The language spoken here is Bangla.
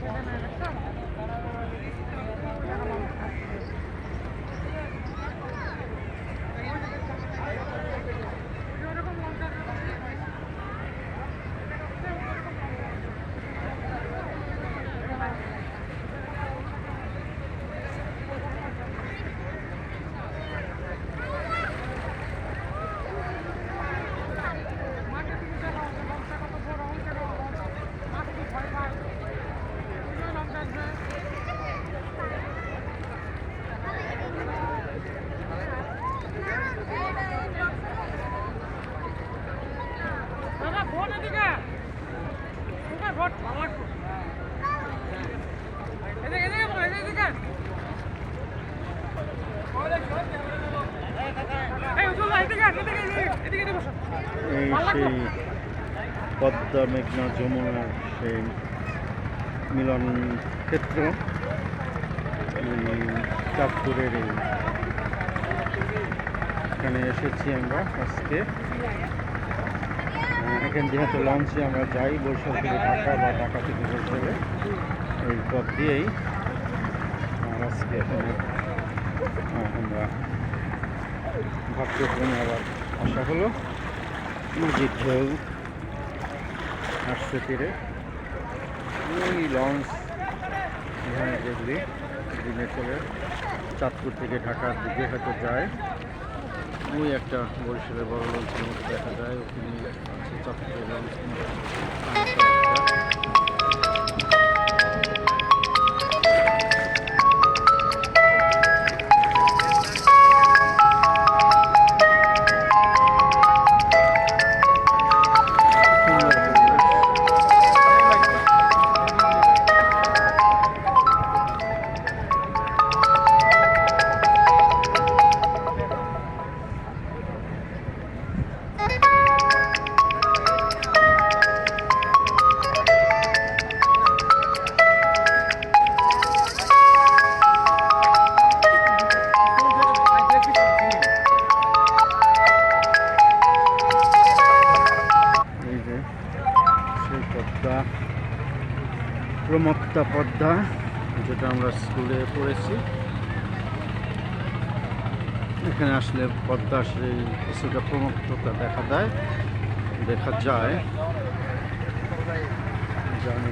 Gracias. সেই পদ্মা মেঘনা যমুনার সেই মিলন ক্ষেত্র চাঁদপুরের এই এখানে এসেছি আমরা আজকে। এখান যেহেতু লঞ্চে আমরা যাই বরিশাল থেকে ঢাকা বা ঢাকা থেকে বরিশালে এই পথ দিয়েই আজকে এখানে আমরা ভাগ্যক্রমে আবার আসা হলো। নদীর ঢেউ আসছে তীরে। ওই লঞ্চ এখানে যেগুলি দিনে চলে, চাঁদপুর থেকে ঢাকার দিকে হয়তো যায়। ওই একটা বরিশালের বড় লঞ্চের মতো দেখা যায় ওখানে আছে চাঁদপুরের পদ্মা, প্রমত্তা পদ্মা, যেটা আমরা স্কুলে পড়েছি। এখানে আসলে পদ্মা সেই কিছুটা প্রমত্ততা দেখা দেয়, দেখা যায়। জানি